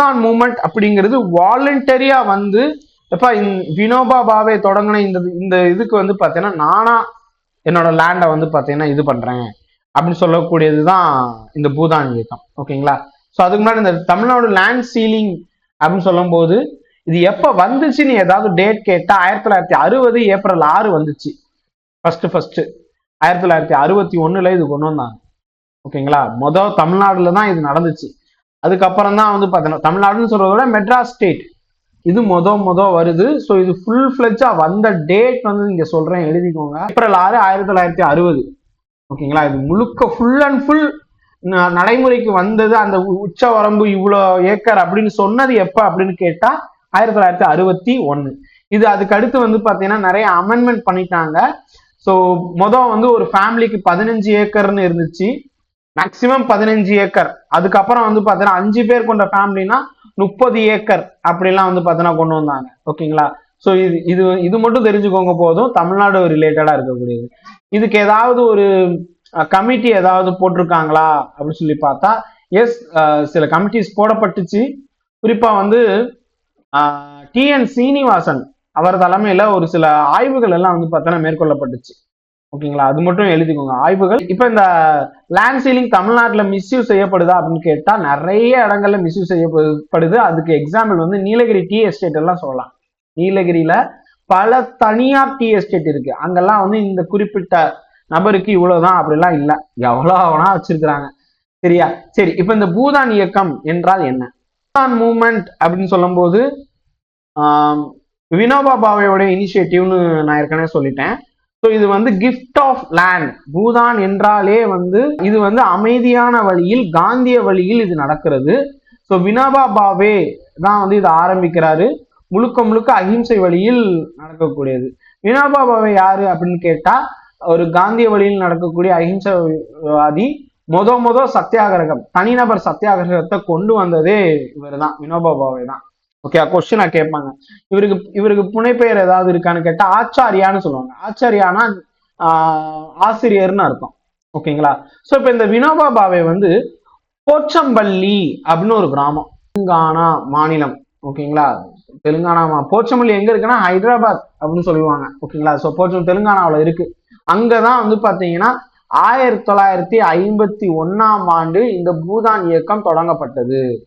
பூதான் moment அப்படிங்கிறது வாலண்டரியா வந்து எப்ப வினோபா பாவே தொடங்கின இந்த இந்த இதுக்கு வந்து பார்த்தீங்கன்னா நானா என்னோட லேண்டை வந்து பார்த்தீங்கன்னா இது பண்றேன். அப்படின்னு சொல்லக்கூடியது தான் இந்த பூதான் இயக்கம். ஓகேங்களா? ஸோ அதுக்கு முன்னாடி இந்த தமிழ்நாடு லேண்ட் சீலிங் அப்படின்னு சொல்லும்போது இது எப்போ வந்துச்சுன்னு ஏதாவது டேட் கேட்டால் ஆயிரத்தி தொள்ளாயிரத்தி அறுபது ஏப்ரல் ஆறு வந்துச்சு. ஃபர்ஸ்ட் ஃபர்ஸ்ட் ஆயிரத்தி தொள்ளாயிரத்தி அறுபத்தி ஒன்றில் இது கொண்டு வந்தாங்க. ஓகேங்களா? மொதல் தமிழ்நாடுல தான் இது நடந்துச்சு. அதுக்கப்புறம் தான் வந்து பார்த்தீங்கன்னா தமிழ்நாடுன்னு சொல்றத விட மெட்ராஸ் ஸ்டேட். இது மொத மொத வருது. ஸோ இது ஃபுல் ஃபிளெஜா வந்த டேட் வந்து இங்க சொல்றேன் எழுதிக்கோங்க. ஏப்ரல் ஆறு ஆயிரத்தி தொள்ளாயிரத்தி அறுபது. ஓகேங்களா? இது முழுக்க ஃபுல் அண்ட் ஃபுல் நடைமுறைக்கு வந்தது. அந்த உ- உச்ச வரம்பு இவ்வளோ ஏக்கர் அப்படின்னு சொன்னது எப்ப அப்படின்னு கேட்டா ஆயிரத்தி தொள்ளாயிரத்தி அறுபத்தி ஒன்று இது அதுக்கு அடுத்து வந்து பார்த்தீங்கன்னா நிறைய அமெண்ட்மெண்ட் பண்ணிட்டாங்க. ஸோ மொதல் வந்து ஒரு ஃபேமிலிக்கு பதினஞ்சு ஏக்கர்னு இருந்துச்சு. மேக்சிமம் பதினஞ்சு ஏக்கர். அதுக்கப்புறம் வந்து பார்த்தீங்கன்னா அஞ்சு பேர் கொண்ட ஃபேமிலினா முப்பது ஏக்கர் அப்படிலாம் வந்து பார்த்தீங்கன்னா கொண்டு வந்தாங்க. ஓகேங்களா ஸோ இது இது இது மட்டும் தெரிஞ்சுக்கோங்க போதும். தமிழ்நாடு ரிலேட்டடாக இருக்கக்கூடியது. இதுக்கு ஏதாவது ஒரு கமிட்டி ஏதாவது போட்டிருக்காங்களா? அப்படின்னு சொல்லி பார்த்தா எஸ் சில கமிட்டிஸ் போடப்பட்டுச்சு. குறிப்பாக வந்து டிஎன் சீனிவாசன் அவர் தலைமையில் ஒரு சில ஆய்வுகள் எல்லாம் வந்து பார்த்தோன்னா மேற்கொள்ளப்பட்டுச்சு. ஓகேங்களா? அது மட்டும் எழுதிக்கோங்க. ஆய்வுகள். இப்ப இந்த லேண்ட் சீலிங் தமிழ்நாட்டுல மிஸ்யூஸ் செய்யப்படுதா அப்படின்னு கேட்டா நிறைய இடங்கள்ல மிஸ்யூஸ் செய்யப்படுது. அதுக்கு எக்ஸாம்பிள் வந்து நீலகிரி டீ எஸ்டேட் எல்லாம் சொல்லலாம். நீலகிரியில பல தனியார் டீ எஸ்டேட் இருக்கு. அங்கெல்லாம் வந்து இந்த குறிப்பிட்ட நபருக்கு இவ்வளவுதான் அப்படிலாம் இல்லை. எவ்வளோ வேணா வச்சிருக்கிறாங்க. சரியா? சரி இப்ப இந்த பூதான் இயக்கம் என்றால் என்ன? பூதான் மூமெண்ட் அப்படின்னு சொல்லும்போது வினோபா பாவையோட இனிஷியேட்டிவ்னு நான் ஏற்கனவே சொல்லிட்டேன். ஸோ இது வந்து கிஃப்ட் ஆஃப் லேண்ட் பூதான் என்றாலே வந்து இது வந்து அமைதியான வழியில் காந்திய வழியில் இது நடக்கிறது. ஸோ வினோபா பாவே தான் வந்து இதை ஆரம்பிக்கிறாரு. முழுக்க முழுக்க அகிம்சை வழியில் நடக்கக்கூடியது. வினோபா பாவே யாரு அப்படின்னு கேட்டா ஒரு காந்திய வழியில் நடக்கக்கூடிய அகிம்சவாதி மொத மொத சத்தியாகிரகம் தனிநபர் சத்தியாகிரகத்தை கொண்டு வந்ததே இவர் தான் வினோபா பாவே தான். ஓகே கொஸ்டினா கேட்பாங்க. இவருக்கு இவருக்கு புனைப்பெயர் ஏதாவது இருக்கான்னு கேட்டா ஆச்சாரியான்னு சொல்லுவாங்க. ஆச்சாரியானா ஆசிரியர்னு அர்த்தம். ஓகேங்களா சோ இப்ப இந்த வினோபா பாவே வந்து போச்சம்பள்ளி அப்படின்னு ஒரு கிராமம். தெலுங்கானா மாநிலம். ஓகேங்களா தெலுங்கானா மா- போச்சம்பள்ளி எங்க இருக்குன்னா ஹைதராபாத் அப்படின்னு சொல்லுவாங்க. ஓகேங்களா ஸோ போச்சம் தெலுங்கானாவில் இருக்கு. அங்கதான் வந்து பாத்தீங்கன்னா ஆயிரத்தி தொள்ளாயிரத்தி ஐம்பத்தி ஒன்னாம் ஆண்டு இந்த பூதான் இயக்கம் தொடங்கப்பட்டது.